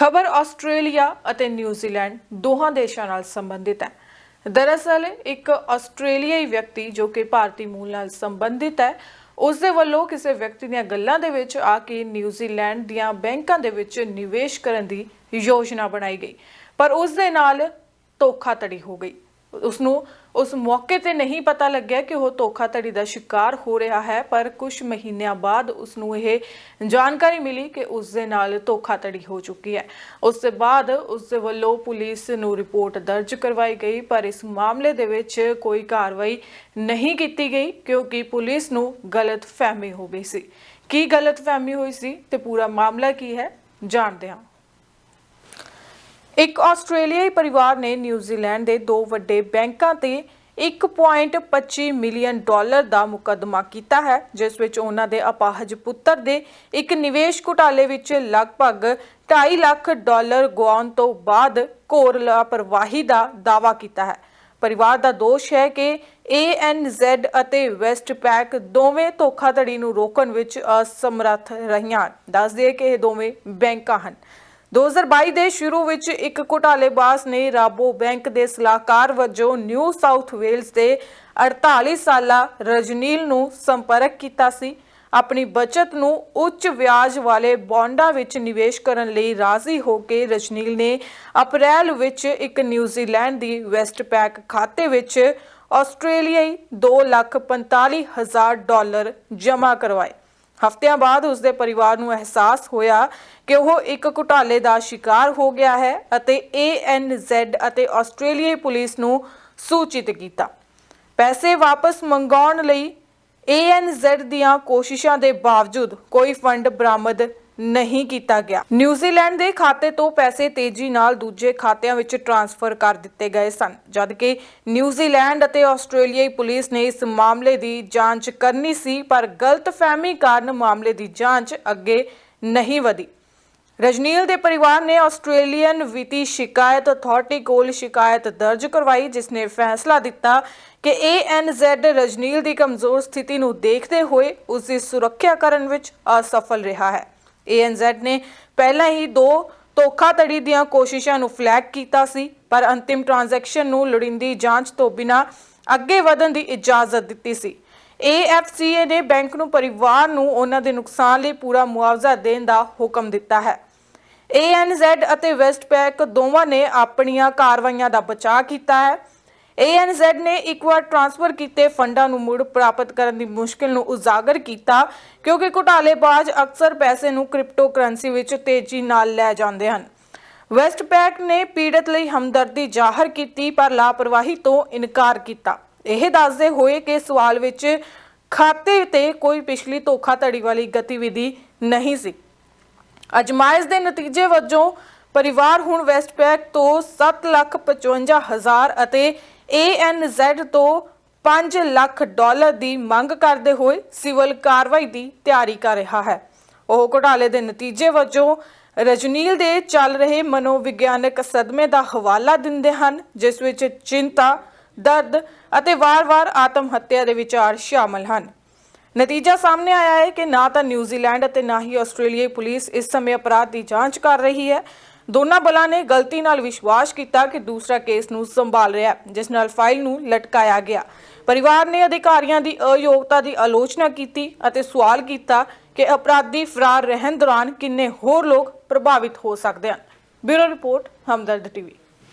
ਖਬਰ ਆਸਟ੍ਰੇਲੀਆ ਅਤੇ ਨਿਊਜ਼ੀਲੈਂਡ ਦੋਹਾਂ ਦੇਸ਼ਾਂ ਨਾਲ ਸੰਬੰਧਿਤ ਹੈ। ਦਰਅਸਲ, ਇੱਕ ਆਸਟ੍ਰੇਲੀਆਈ ਵਿਅਕਤੀ ਜੋ ਕਿ ਭਾਰਤੀ ਮੂਲ ਨਾਲ ਸੰਬੰਧਿਤ ਹੈ ਉਸ ਦੇ ਵੱਲੋਂ ਕਿਸੇ ਵਿਅਕਤੀ ਦੀਆਂ ਗੱਲਾਂ ਦੇ ਵਿੱਚ ਆ ਕੇ ਨਿਊਜ਼ੀਲੈਂਡ ਦੀਆਂ ਬੈਂਕਾਂ ਦੇ ਵਿੱਚ ਨਿਵੇਸ਼ ਕਰਨ ਦੀ ਯੋਜਨਾ ਬਣਾਈ ਗਈ, ਪਰ ਉਸ ਦੇ ਨਾਲ ਧੋਖਾਧੜੀ ਹੋ ਗਈ। ਉਸ ਨੂੰ ਉਸ ਮੌਕੇ ਤੇ ਨਹੀਂ ਪਤਾ ਲੱਗਿਆ ਕਿ ਉਹ ਧੋਖਾਧੜੀ ਦਾ ਸ਼ਿਕਾਰ ਹੋ ਰਿਹਾ ਹੈ, ਪਰ ਕੁਝ ਮਹੀਨਿਆਂ ਬਾਅਦ ਉਸ ਨੂੰ ਇਹ ਜਾਣਕਾਰੀ ਮਿਲੀ ਕਿ ਉਸ ਦੇ ਨਾਲ ਧੋਖਾਧੜੀ ਹੋ ਚੁੱਕੀ ਹੈ। ਉਸ ਤੋਂ ਬਾਅਦ ਉਸ ਦੇ ਵੱਲੋਂ ਪੁਲਿਸ ਨੂੰ ਰਿਪੋਰਟ ਦਰਜ ਕਰਵਾਈ ਗਈ, ਪਰ ਇਸ ਮਾਮਲੇ ਦੇ ਵਿੱਚ ਕੋਈ ਕਾਰਵਾਈ ਨਹੀਂ ਕੀਤੀ ਗਈ ਕਿਉਂਕਿ ਪੁਲਿਸ ਨੂੰ ਗਲਤ ਫਹਿਮੀ ਹੋ ਗਈ ਸੀ। ਕੀ ਗਲਤ ਫਹਿਮੀ ਹੋਈ ਸੀ ਤੇ ਪੂਰਾ ਮਾਮਲਾ ਕੀ ਹੈ, ਜਾਣਦੇ ਹਾਂ। ਇੱਕ ਆਸਟ੍ਰੇਲੀਆਈ ਪਰਿਵਾਰ ਨੇ ਨਿਊਜ਼ੀਲੈਂਡ ਦੇ ਦੋ ਵੱਡੇ ਬੈਂਕਾਂ ਤੇ 1.25 ਮਿਲੀਅਨ ਡਾਲਰ ਦਾ ਮੁਕੱਦਮਾ ਕੀਤਾ ਹੈ, ਜਿਸ ਵਿੱਚ ਉਹਨਾਂ ਦੇ ਅਪਾਹਜ ਪੁੱਤਰ ਦੇ ਇੱਕ ਨਿਵੇਸ਼ ਘੁਟਾਲੇ ਵਿੱਚ ਲਗਭਗ 2.5 ਲੱਖ ਡਾਲਰ ਗਵਾਉਣ ਤੋਂ ਬਾਅਦ ਘੋਰ ਲਾਪਰਵਾਹੀ ਦਾ ਦਾਅਵਾ ਕੀਤਾ ਹੈ। ਪਰਿਵਾਰ ਦਾ ਦੋਸ਼ ਹੈ ਕਿ ANZ ਅਤੇ ਵੈਸਟਪੈਕ ਦੋਵੇਂ ਧੋਖਾਧੜੀ ਨੂੰ ਰੋਕਣ ਵਿੱਚ ਅਸਮਰੱਥ ਰਹੀਆਂ ਦੱਸ ਦਈਏ ਕਿ ਇਹ ਦੋਵੇਂ ਬੈਂਕਾਂ ਹਨ। 2022 ਦੇ ਸ਼ੁਰੂ ਵਿੱਚ ਇੱਕ ਘੁਟਾਲੇਬਾਜ਼ ਨੇ ਰਾਬੋ ਬੈਂਕ ਦੇ ਸਲਾਹਕਾਰ ਵਜੋਂ ਨਿਊ ਸਾਊਥ ਵੇਲਜ਼ ਦੇ 48 ਸਾਲਾ ਰਜਨੀਲ ਨੂੰ ਸੰਪਰਕ ਕੀਤਾ ਸੀ। ਆਪਣੀ ਬਚਤ ਨੂੰ ਉੱਚ ਵਿਆਜ ਵਾਲੇ ਬੌਂਡਾਂ ਵਿੱਚ ਨਿਵੇਸ਼ ਕਰਨ ਲਈ ਰਾਜ਼ੀ ਹੋ ਕੇ ਰਜਨੀਲ ਨੇ ਅਪ੍ਰੈਲ ਵਿੱਚ ਇੱਕ ਨਿਊਜ਼ੀਲੈਂਡ ਦੀ ਵੈਸਟਪੈਕ ਖਾਤੇ ਵਿੱਚ ਆਸਟ੍ਰੇਲੀਆਈ 245000 ਡਾਲਰ ਜਮ੍ਹਾਂ ਕਰਵਾਏ। ਹਫ਼ਤਿਆਂ ਬਾਅਦ ਉਸ ਦੇ ਪਰਿਵਾਰ ਨੂੰ ਅਹਿਸਾਸ ਹੋਇਆ ਕਿ ਉਹ ਇੱਕ ਘੁਟਾਲੇ ਦਾ ਸ਼ਿਕਾਰ ਹੋ ਗਿਆ ਹੈ ਅਤੇ ANZ ਅਤੇ ਆਸਟ੍ਰੇਲੀਆਈ ਪੁਲਿਸ ਨੂੰ ਸੂਚਿਤ ਕੀਤਾ। ਪੈਸੇ ਵਾਪਸ ਮੰਗਾਉਣ ਲਈ ANZ ਦੀਆਂ ਕੋਸ਼ਿਸ਼ਾਂ ਦੇ ਬਾਵਜੂਦ ਕੋਈ ਫੰਡ ਬਰਾਮਦ ਨਹੀਂ ਕੀਤਾ ਗਿਆ। ਨਿਊਜ਼ੀਲੈਂਡ ਦੇ ਖਾਤੇ ਤੋਂ ਪੈਸੇ ਤੇਜ਼ੀ ਨਾਲ ਦੂਜੇ ਖਾਤਿਆਂ ਵਿੱਚ ਟ੍ਰਾਂਸਫਰ ਕਰ ਦਿੱਤੇ ਗਏ ਸਨ ਜਦਕਿ ਨਿਊਜ਼ੀਲੈਂਡ ਅਤੇ ਆਸਟ੍ਰੇਲੀਆਈ ਪੁਲਿਸ ਨੇ ਇਸ ਮਾਮਲੇ ਦੀ ਜਾਂਚ ਕਰਨੀ ਸੀ, ਪਰ ਗਲਤਫਹਿਮੀ ਕਾਰਨ ਮਾਮਲੇ ਦੀ ਜਾਂਚ ਅੱਗੇ ਨਹੀਂ ਵਧੀ। ਰਜਨੀਲ ਦੇ ਪਰਿਵਾਰ ਨੇ ਆਸਟ੍ਰੇਲੀਅਨ ਵਿੱਤੀ ਸ਼ਿਕਾਇਤ ਅਥਾਰਟੀ ਕੋਲ ਸ਼ਿਕਾਇਤ ਦਰਜ ਕਰਵਾਈ, ਜਿਸ ਨੇ ਫੈਸਲਾ ਦਿੱਤਾ ਕਿ ANZ ਰਜਨੀਲ ਦੀ ਕਮਜ਼ੋਰ ਸਥਿਤੀ ਨੂੰ ਦੇਖਦੇ ਹੋਏ ਉਸ ਦੀ ਸੁਰੱਖਿਆ ਕਰਨ ਵਿੱਚ ਅਸਫਲ ਰਿਹਾ ਹੈ। ANZ ਨੇ ਪਹਿਲਾਂ ਹੀ ਦੋ ਧੋਖਾਧੜੀ ਦੀਆਂ ਕੋਸ਼ਿਸ਼ਾਂ ਨੂੰ ਫਲੈਗ ਕੀਤਾ ਸੀ, ਪਰ ਅੰਤਿਮ ਟ੍ਰਾਂਜੈਕਸ਼ਨ ਨੂੰ ਲੋੜੀਂਦੀ ਜਾਂਚ ਤੋਂ ਬਿਨਾਂ ਅੱਗੇ ਵਧਣ ਦੀ ਇਜਾਜ਼ਤ ਦਿੱਤੀ ਸੀ। AFCA ਨੇ ਬੈਂਕ ਨੂੰ ਪਰਿਵਾਰ ਨੂੰ ਉਹਨਾਂ ਦੇ ਨੁਕਸਾਨ ਲਈ ਪੂਰਾ ਮੁਆਵਜ਼ਾ ਦੇਣ ਦਾ ਹੁਕਮ ਦਿੱਤਾ ਹੈ। ANZ ਅਤੇ ਵੈਸਟਪੈਕ ਦੋਵਾਂ ਨੇ ਆਪਣੀਆਂ ਕਾਰਵਾਈਆਂ ਦਾ ਬਚਾਅ ਕੀਤਾ ਹੈ। ANZ ਨੇ ਇੱਕ ਵਾਰ ਟ੍ਰਾਂਸਫਰ ਕੀਤੇ ਫੰਡਾਂ ਨੂੰ ਮੁੜ ਪ੍ਰਾਪਤ ਕਰਨ ਦੀ ਮੁਸ਼ਕਿਲ ਨੂੰ ਉਜਾਗਰ ਕੀਤਾ, ਕਿਉਂਕਿ ਘੁਟਾਲੇਬਾਜ਼ ਅਕਸਰ ਪੈਸੇ ਨੂੰ ਕ੍ਰਿਪਟੋਕਰੰਸੀ ਵਿੱਚ ਤੇਜ਼ੀ ਨਾਲ ਲੈ ਜਾਂਦੇ ਹਨ। ਵੈਸਟਪੈਕ ਨੇ ਪੀੜਤ ਲਈ ਹਮਦਰਦੀ ਜ਼ਾਹਰ ਕੀਤੀ, ਪਰ ਲਾਪਰਵਾਹੀ ਤੋਂ ਇਨਕਾਰ ਕੀਤਾ। ਇਹ ਦੱਸਦੇ ਹੋਏ ਕਿ ਸਵਾਲ ਵਿੱਚ ਖਾਤੇ ਤੇ ਕੋਈ ਪਿਛਲੀ ਧੋਖਾਧੜੀ ਵਾਲੀ ਗਤੀਵਿਧੀ ਨਹੀਂ ਸੀ। ਅਜਮਾਇਸ਼ ਦੇ ਨਤੀਜੇ ਵਜੋਂ ਪਰਿਵਾਰ ਹੁਣ ਵੈਸਟਪੈਕ ਤੋਂ 755000 ਅਤੇ ANZ ਤੋਂ 5 ਲੱਖ ਡਾਲਰ ਦੀ ਮੰਗ ਕਰਦੇ ਹੋਏ ਸਿਵਲ ਕਾਰਵਾਈ ਦੀ ਤਿਆਰੀ ਕਰ ਰਿਹਾ ਹੈ। ਉਹ ਘੁਟਾਲੇ ਦੇ ਨਤੀਜੇ ਵਜੋਂ ਰਜਨੀਲ ਦੇ ਚੱਲ ਰਹੇ ਮਨੋਵਿਗਿਆਨਕ ਸਦਮੇ ਦਾ ਹਵਾਲਾ ਦਿੰਦੇ ਹਨ, ਜਿਸ ਵਿੱਚ ਚਿੰਤਾ, ਦਰਦ ਅਤੇ ਵਾਰ-ਵਾਰ ਆਤਮ ਹੱਤਿਆ ਦੇ ਵਿਚਾਰ ਸ਼ਾਮਲ ਹਨ। ਨਤੀਜਾ ਸਾਹਮਣੇ ਆਇਆ ਹੈ ਕਿ ਨਾ ਤਾਂ ਨਿਊਜ਼ੀਲੈਂਡ ਅਤੇ ਨਾ ਹੀ ਆਸਟ੍ਰੇਲੀਆਈ ਪੁਲਿਸ ਇਸ ਸਮੇਂ ਅਪਰਾਧ ਦੀ ਜਾਂਚ ਕਰ ਰਹੀ ਹੈ ਦੋਨਾਂ ਬਲਾਂ ਨੇ ਗਲਤੀ ਨਾਲ ਵਿਸ਼ਵਾਸ ਕੀਤਾ ਕਿ ਦੂਸਰਾ ਕੇਸ ਨੂੰ ਸੰਭਾਲ ਰਿਹਾ ਹੈ, ਜਿਸ ਨਾਲ ਫਾਈਲ ਨੂੰ ਲਟਕਾਇਆ ਗਿਆ। ਪਰਿਵਾਰ ਨੇ ਅਧਿਕਾਰੀਆਂ ਦੀ ਅਯੋਗਤਾ ਦੀ ਆਲੋਚਨਾ ਕੀਤੀ ਅਤੇ ਸਵਾਲ ਕੀਤਾ ਕਿ ਅਪਰਾਧੀ ਫਰਾਰ ਰਹਿਣ ਦੌਰਾਨ ਕਿੰਨੇ ਹੋਰ ਲੋਕ ਪ੍ਰਭਾਵਿਤ ਹੋ ਸਕਦੇ ਹਨ। Bureau report Hamdard TV.